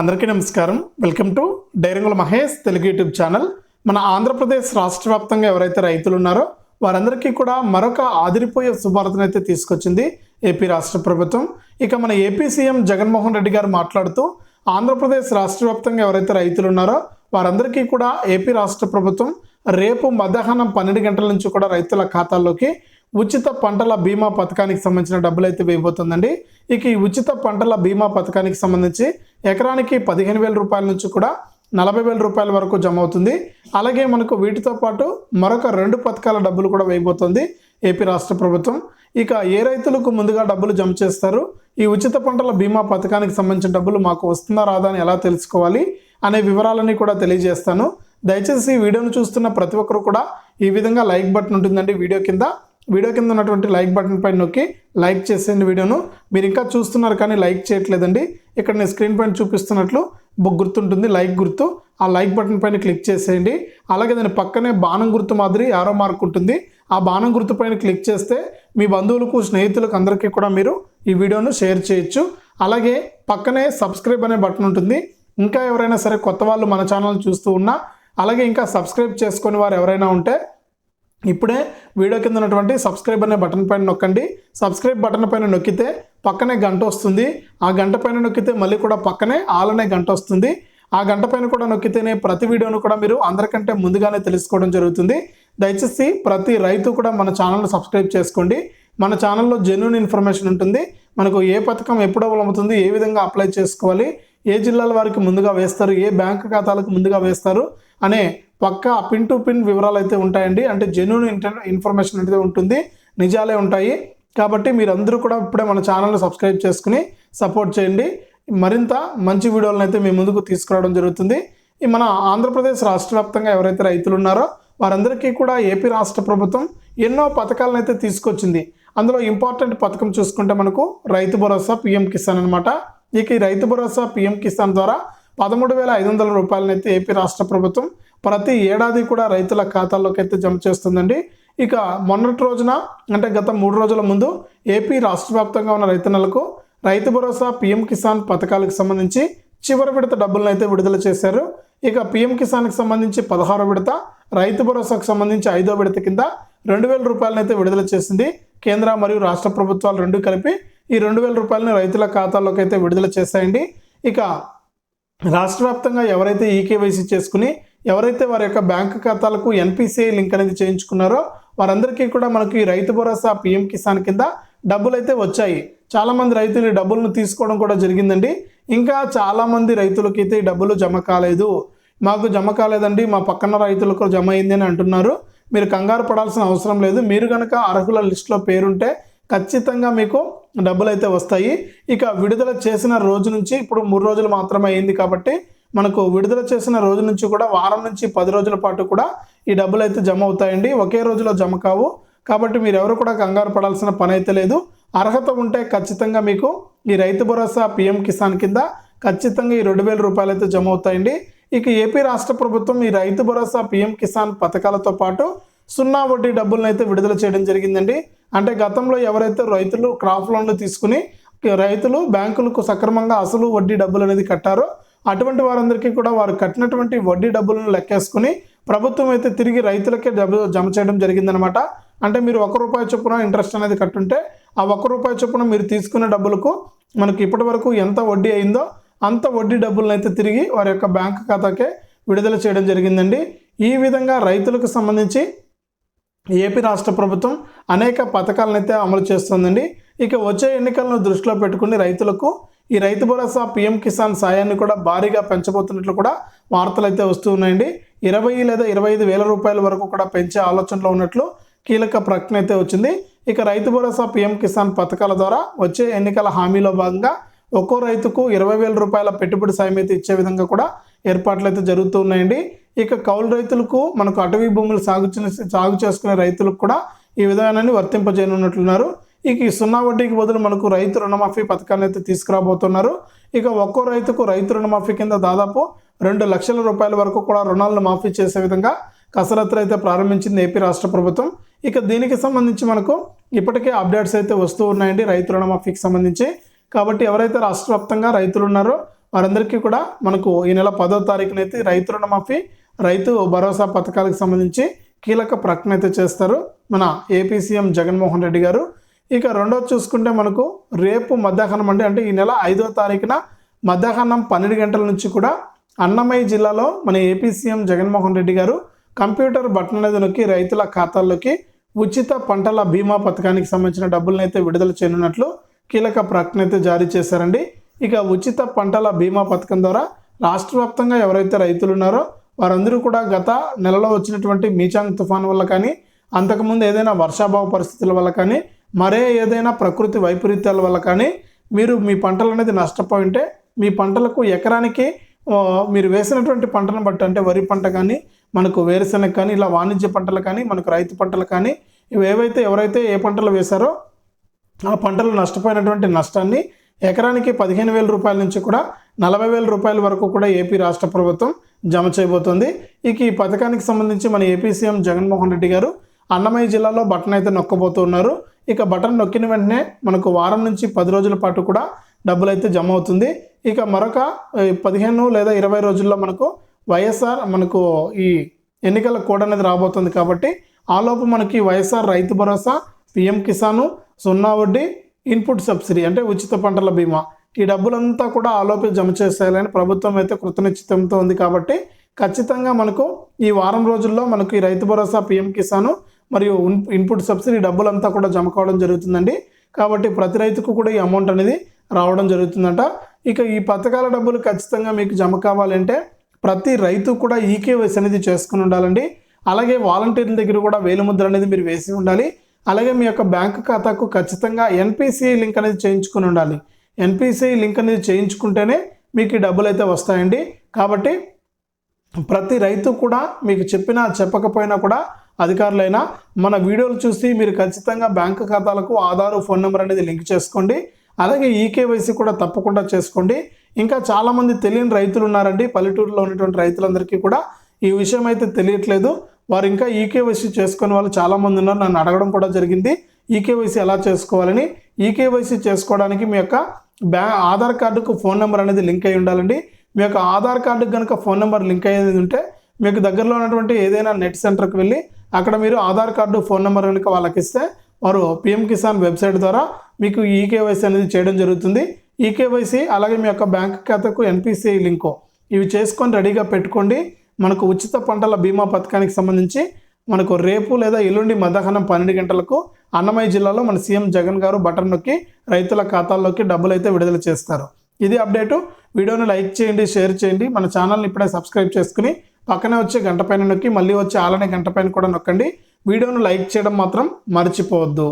అందరికీ నమస్కారం. Welcome to డైరంగుల మహేష్ తెలుగు యూట్యూబ్ ఛానల్. మన ఆంధ్రప్రదేశ్ రాష్ట్ర వ్యాప్తంగా ఎవరైతే రైతులు ఉన్నారో వారందరికీ కూడా మరొక ఆదిరిపోయే శుభార్తను అయితే తీసుకొచ్చింది ఏపీ రాష్ట్ర ప్రభుత్వం. ఇక మన ఏపీ సీఎం జగన్మోహన్ రెడ్డి గారు మాట్లాడుతూ ఆంధ్రప్రదేశ్ రాష్ట్ర వ్యాప్తంగా ఎవరైతే రైతులు ఉన్నారో వారందరికీ కూడా ఏపీ రాష్ట్ర ప్రభుత్వం రేపు మధ్యాహ్నం పన్నెండు గంటల నుంచి కూడా రైతుల ఖాతాల్లోకి ఉచిత పంటల బీమా పథకానికి సంబంధించిన డబ్బులు అయితే వేయబోతుందండి. ఇక ఈ ఉచిత పంటల బీమా పథకానికి సంబంధించి ఎకరానికి పదిహేను వేల రూపాయల నుంచి కూడా నలభై వేల రూపాయల వరకు జమ అవుతుంది. అలాగే మనకు వీటితో పాటు మరొక రెండు పథకాల డబ్బులు కూడా వేయబోతుంది ఏపీ రాష్ట్ర ప్రభుత్వం. ఇక ఏ రైతులకు ముందుగా డబ్బులు జమ చేస్తారు? ఈ ఉచిత పంటల బీమా పథకానికి సంబంధించిన డబ్బులు మాకు వస్తుందా రాదా అని ఎలా తెలుసుకోవాలి? అనే వివరాలన్నీ కూడా తెలియజేస్తాను. దయచేసి ఈ వీడియోను చూస్తున్న ప్రతి ఒక్కరు కూడా ఈ విధంగా లైక్ బటన్ ఉంటుందండి వీడియో కింద. వీడియో కింద ఉన్నటువంటి లైక్ బటన్ పైన నొక్కి లైక్ చేసేయండి వీడియోను. మీరు ఇంకా చూస్తున్నారు కానీ లైక్ చేయట్లేదండి. ఇక్కడ నేను స్క్రీన్ పైన చూపిస్తున్నట్లు బుక్ గుర్తుంటుంది లైక్ గుర్తు. ఆ లైక్ బటన్ పైన క్లిక్ చేసేయండి. అలాగే దాని పక్కనే బాణం గుర్తు మాదిరి యారో మార్క్ ఉంటుంది. ఆ బాణం గుర్తు పైన క్లిక్ చేస్తే మీ బంధువులకు స్నేహితులకు అందరికీ కూడా మీరు ఈ వీడియోను షేర్ చేయొచ్చు. అలాగే పక్కనే సబ్స్క్రైబ్ అనే బటన్ ఉంటుంది. ఇంకా ఎవరైనా సరే కొత్త వాళ్ళు మన ఛానల్ చూస్తూ ఉన్నా అలాగే ఇంకా సబ్స్క్రైబ్ చేసుకుని వారు ఎవరైనా ఉంటే ఇప్పుడే వీడియో కింద ఉన్నటువంటి సబ్స్క్రైబ్ అనే బటన్ పైన నొక్కండి. సబ్స్క్రైబ్ బటన్ పైన నొక్కితే పక్కనే గంట వస్తుంది. ఆ గంట పైన నొక్కితే మళ్ళీ కూడా పక్కనే ఆల్ అనే గంట వస్తుంది. ఆ గంట పైన కూడా నొక్కితేనే ప్రతి వీడియోను కూడా మీరు అందరికంటే ముందుగానే తెలుసుకోవడం జరుగుతుంది. దయచేసి ప్రతి రైతు కూడా మన ఛానల్ను సబ్స్క్రైబ్ చేసుకోండి. మన ఛానల్లో జెన్యున్ ఇన్ఫర్మేషన్ ఉంటుంది. మనకు ఏ పథకం ఎప్పుడు అమలవుతుంది ఏ విధంగా అప్లై చేసుకోవాలి ఏ జిల్లాల వారికి ముందుగా వేస్తారు ఏ బ్యాంక్ ఖాతాలకు ముందుగా వేస్తారు అనే పక్కా పిన్ టు పిన్ వివరాలు అయితే ఉంటాయండి. అంటే జెన్యున్ ఇన్ఫర్మేషన్ అయితే ఉంటుంది. నిజాలే ఉంటాయి. కాబట్టి మీరందరూ కూడా ఇప్పుడే మన ఛానల్ని సబ్స్క్రైబ్ చేసుకుని సపోర్ట్ చేయండి. మరింత మంచి వీడియోలను అయితే మీ ముందుకు తీసుకురావడం జరుగుతుంది. ఈ మన ఆంధ్రప్రదేశ్ రాష్ట్ర వ్యాప్తంగా ఎవరైతే రైతులు ఉన్నారో వారందరికీ కూడా ఏపీ రాష్ట్ర ప్రభుత్వం ఎన్నో పథకాలను అయితే తీసుకొచ్చింది. అందులో ఇంపార్టెంట్ పథకం చూసుకుంటే మనకు రైతు భరోసా పిఎం కిసాన్ అనమాట ఇక ఈ రైతు భరోసా పిఎం కిసాన్ ద్వారా పదమూడు వేల ఐదు వందల రూపాయలనైతే ఏపీ రాష్ట్ర ప్రభుత్వం ప్రతి ఏడాది కూడా రైతుల ఖాతాల్లోకి అయితే జమ చేస్తుందండి. ఇక మొన్నటి రోజున అంటే గత మూడు రోజుల ముందు ఏపీ రాష్ట్ర వ్యాప్తంగా ఉన్న రైతన్నలకు రైతు భరోసా పిఎం కిసాన్ పథకాలకు సంబంధించి చివరి విడత డబ్బులను అయితే విడుదల చేశారు. ఇక పిఎం కిసాన్కి సంబంధించి పదహారో విడత రైతు భరోసాకు సంబంధించి ఐదో విడత కింద రెండు వేల రూపాయలను అయితే విడుదల చేసింది. కేంద్ర మరియు రాష్ట్ర ప్రభుత్వాలు రెండు కలిపి ఈ రెండు వేల రూపాయలని రైతుల ఖాతాల్లోకి అయితే విడుదల చేశాయండి. ఇక రాష్ట్ర వ్యాప్తంగా ఎవరైతే ఈకేవైసీ చేసుకుని ఎవరైతే వారి యొక్క బ్యాంకు ఖాతాలకు ఎన్పిసిఐ లింక్ అనేది చేయించుకున్నారో వారందరికీ కూడా మనకి ఈ రైతు భరోసా పిఎం కిసాన్ కింద డబ్బులు అయితే వచ్చాయి. చాలామంది రైతులు ఈ డబ్బులను తీసుకోవడం కూడా జరిగిందండి. ఇంకా చాలామంది రైతులకి అయితే ఈ డబ్బులు జమ కాలేదు. మాకు జమ కాలేదండి మా పక్కన రైతులకు జమ అయింది అని అంటున్నారు. మీరు కంగారు పడాల్సిన అవసరం లేదు. మీరు కనుక అర్హుల లిస్టులో పేరుంటే ఖచ్చితంగా మీకు డబ్బులు అయితే వస్తాయి. ఇక విడుదల చేసిన రోజు నుంచి ఇప్పుడు మూడు రోజులు మాత్రమే అయింది కాబట్టి మనకు విడుదల చేసిన రోజు నుంచి కూడా వారం నుంచి పది రోజుల పాటు కూడా ఈ డబ్బులు అయితే జమ అవుతాయండి. ఒకే రోజులో జమ కావు. కాబట్టి మీరు ఎవరు కూడా కంగారు పడాల్సిన పని అయితే లేదు. అర్హత ఉంటే ఖచ్చితంగా మీకు ఈ రైతు భరోసా పిఎం కిసాన్ కింద ఖచ్చితంగా ఈ రెండు వేల రూపాయలు అయితే జమ అవుతాయండి. ఇక ఏపీ రాష్ట్ర ప్రభుత్వం ఈ రైతు భరోసా పిఎం కిసాన్ పథకాలతో పాటు సున్నా వడ్డీ డబ్బులను అయితే విడుదల చేయడం జరిగిందండి. అంటే గతంలో ఎవరైతే రైతులు క్రాప్ లోన్లు తీసుకుని రైతులు బ్యాంకులకు సక్రమంగా అసలు వడ్డీ డబ్బులు అనేది కట్టారో అటువంటి వారందరికీ కూడా వారు కట్టినటువంటి వడ్డీ డబ్బులను లెక్కేసుకుని ప్రభుత్వం అయితే తిరిగి రైతులకే డబ్బు జమ చేయడం జరిగిందనమాట. అంటే మీరు ఒక రూపాయి చొప్పున ఇంట్రెస్ట్ అనేది కట్టుంటే ఆ ఒక్క రూపాయి చొప్పున మీరు తీసుకున్న డబ్బులకు మనకి ఇప్పటి వరకు ఎంత వడ్డీ అయిందో అంత వడ్డీ డబ్బులను అయితే తిరిగి వారి యొక్క బ్యాంక్ ఖాతాకే విడుదల చేయడం జరిగిందండి. ఈ విధంగా రైతులకు సంబంధించి ఏపీ రాష్ట్ర ప్రభుత్వం అనేక పథకాలను అయితే అమలు చేస్తుందండి. ఇక వచ్చే ఎన్నికలను దృష్టిలో పెట్టుకుని రైతులకు ఈ రైతు భరోసా పిఎం కిసాన్ సాయాన్ని కూడా భారీగా పెంచబోతున్నట్లు కూడా వార్తలు అయితే వస్తూ ఉన్నాయండి ఇరవై లేదా ఇరవై ఐదు వేల రూపాయల వరకు కూడా పెంచే ఆలోచనలో ఉన్నట్లు కీలక ప్రకటన అయితే వచ్చింది. ఇక రైతు భరోసా పిఎం కిసాన్ పథకాల ద్వారా వచ్చే ఎన్నికల హామీలో భాగంగా ఒక్కో రైతుకు ఇరవై వేల రూపాయల పెట్టుబడి సాయం అయితే ఇచ్చే విధంగా కూడా ఏర్పాట్లు అయితే జరుగుతూ ఉన్నాయండి ఇక కౌలు రైతులకు మనకు అటవీ భూములు సాగు సాగు చేసుకునే రైతులకు కూడా ఈ విధానాన్ని వర్తింపజేయనున్నట్లున్నారు. ఇక ఈ సున్నా వడ్డీకి బదులు మనకు రైతు రుణమాఫీ పథకాన్ని అయితే తీసుకురాబోతున్నారు. ఇక ఒక్కో రైతుకు రైతు రుణమాఫీ కింద దాదాపు రెండు లక్షల రూపాయల వరకు కూడా రుణాలను మాఫీ చేసే విధంగా కసరత్తులు అయితే ప్రారంభించింది ఏపీ రాష్ట్ర ప్రభుత్వం. ఇక దీనికి సంబంధించి మనకు ఇప్పటికే అప్డేట్స్ అయితే వస్తూ ఉన్నాయండి రైతు రుణమాఫీకి సంబంధించి. కాబట్టి ఎవరైతే రాష్ట్ర వ్యాప్తంగా రైతులు ఉన్నారో వారందరికీ కూడా మనకు ఈ నెల పదో తారీఖునైతే రైతు రుణమాఫీ రైతు భరోసా పథకాలకు సంబంధించి కీలక ప్రకటన అయితే చేస్తారు మన ఏపీ సీఎం జగన్మోహన్ రెడ్డి గారు. ఇక రెండోది చూసుకుంటే మనకు రేపు మధ్యాహ్నం అంటే అంటే ఈ నెల ఐదో తారీఖున మధ్యాహ్నం పన్నెండు గంటల నుంచి కూడా అన్నమయ్య జిల్లాలో మన ఏపీ సీఎం జగన్మోహన్ రెడ్డి గారు కంప్యూటర్ బటన్ అనేది నొక్కి రైతుల ఖాతాల్లోకి ఉచిత పంటల బీమా పథకానికి సంబంధించిన డబ్బులను అయితే విడుదల చేయనున్నట్లు కీలక ప్రకటన అయితే జారీ చేశారండి. ఇక ఉచిత పంటల బీమా పథకం ద్వారా రాష్ట్ర వ్యాప్తంగా ఎవరైతే రైతులు ఉన్నారో వారందరూ కూడా గత నెలలో వచ్చినటువంటి మీచాంగ్ తుఫాన్ వల్ల కానీ అంతకుముందు ఏదైనా వర్షాభావ పరిస్థితుల వల్ల కానీ మరే ఏదైనా ప్రకృతి వైపరీత్యాల వల్ల కానీ మీరు మీ పంటలు అనేది నష్టపోయి ఉంటే మీ పంటలకు ఎకరానికి మీరు వేసినటువంటి పంటను బట్టి అంటే వరి పంట కానీ మనకు వేరుశెనగ కానీ ఇలా వాణిజ్య పంటలు కానీ మనకు రైతు పంటలు కానీ ఇవి ఏవైతే ఎవరైతే ఏ పంటలు వేశారో ఆ పంటలు నష్టపోయినటువంటి నష్టాన్ని ఎకరానికి పదిహేను వేల రూపాయల నుంచి కూడా నలభై వేల రూపాయల వరకు కూడా ఏపీ రాష్ట్ర ప్రభుత్వం జమ చేయబోతోంది. ఇక ఈ పథకానికి సంబంధించి మన ఏపీ సీఎం జగన్మోహన్ రెడ్డి గారు అన్నమయ్య జిల్లాలో బట్టనైతే నొక్కబోతున్నారు ఇక బటన్ నొక్కిన వెంటనే మనకు వారం నుంచి పది రోజుల పాటు కూడా డబ్బులు అయితే జమ అవుతుంది. ఇక మరొక పదిహేను లేదా ఇరవై రోజుల్లో మనకు వైఎస్ఆర్ మనకు ఈ ఎన్నికల కోడ్ అనేది రాబోతుంది కాబట్టి ఆలోపు మనకి వైఎస్ఆర్ రైతు భరోసా పిఎం కిసాను సున్నా వడ్డీ ఇన్పుట్ సబ్సిడీ అంటే ఉచిత పంటల బీమా. ఈ డబ్బులంతా కూడా ఆలోపే జమ చేసేయాలని ప్రభుత్వం అయితే కృతనిశ్చితంతో ఉంది కాబట్టి ఖచ్చితంగా మనకు ఈ వారం రోజుల్లో మనకు ఈ రైతు భరోసా పిఎం కిసాను మరియు ఇన్పుట్ సబ్సిడీ డబ్బులంతా కూడా జమ కావడం జరుగుతుందండి. కాబట్టి ప్రతి రైతుకు కూడా ఈ అమౌంట్ అనేది రావడం జరుగుతుందంట. ఇక ఈ పథకాల డబ్బులు ఖచ్చితంగా మీకు జమ కావాలంటే ప్రతి రైతు కూడా ఈకేవైసీ అనేది చేసుకుని ఉండాలండి. అలాగే వాలంటీర్ల దగ్గర కూడా వేలుముద్ర అనేది మీరు వేసి ఉండాలి. అలాగే మీ యొక్క బ్యాంక్ ఖాతాకు ఖచ్చితంగా ఎన్పిసిఐ లింక్ అనేది చేయించుకుని ఉండాలి. ఎన్పిసిఐ లింక్ అనేది చేయించుకుంటేనే మీకు ఈ డబ్బులు అయితే వస్తాయండి. కాబట్టి ప్రతి రైతు కూడా మీకు చెప్పినా చెప్పకపోయినా కూడా అధికారులైనా మన వీడియోలు చూసి మీరు ఖచ్చితంగా బ్యాంకు ఖాతాలకు ఆధారు ఫోన్ నెంబర్ అనేది లింక్ చేసుకోండి. అలాగే ఈకేవైసీ కూడా తప్పకుండా చేసుకోండి. ఇంకా చాలామంది తెలియని రైతులు ఉన్నారండి. పల్లెటూరులో ఉన్నటువంటి రైతులందరికీ కూడా ఈ విషయం అయితే తెలియట్లేదు. వారు ఇంకా ఈకేవైసీ చేసుకునే వాళ్ళు చాలామంది ఉన్నారు. నన్ను అడగడం కూడా జరిగింది. ఈకేవైసీ ఎలా చేసుకోవాలని? ఈకేవైసీ చేసుకోవడానికి మీ యొక్క బ్యా ఆధార్ కార్డుకు ఫోన్ నెంబర్ అనేది లింక్ అయి ఉండాలండి. మీ యొక్క ఆధార్ కార్డుకు కనుక ఫోన్ నెంబర్ లింక్ అయ్యేది ఉంటే మీకు దగ్గరలో ఉన్నటువంటి ఏదైనా నెట్ సెంటర్కి వెళ్ళి అక్కడ మీరు ఆధార్ కార్డు ఫోన్ నెంబర్ కనుక వాళ్ళకి ఇస్తే వారు పిఎం కిసాన్ వెబ్సైట్ ద్వారా మీకు ఈకేవైసీ అనేది చేయడం జరుగుతుంది. ఈకేవైసీ అలాగే మీ యొక్క బ్యాంక్ ఖాతాకు ఎన్పిసిఐ లింకు ఇవి చేసుకొని రెడీగా పెట్టుకోండి. మనకు ఉచిత పంటల బీమా పథకానికి సంబంధించి మనకు రేపు లేదా ఎల్లుండి మధ్యాహ్నం పన్నెండు గంటలకు అన్నమయ్య జిల్లాలో మన సీఎం జగన్ గారు బటన్ నొక్కి రైతుల ఖాతాల్లోకి డబ్బులు అయితే విడుదల చేస్తారు. ఇది అప్డేటు. వీడియోని లైక్ చేయండి షేర్ చేయండి. మన ఛానల్ని ఇప్పుడే సబ్స్క్రైబ్ చేసుకుని పక్కనే వచ్చే గంట పైన నొక్కి మళ్ళీ వచ్చే ఆలనే గంట పైన కూడా నొక్కండి. వీడియోను లైక్ చేయడం మాత్రం మర్చిపోవద్దు.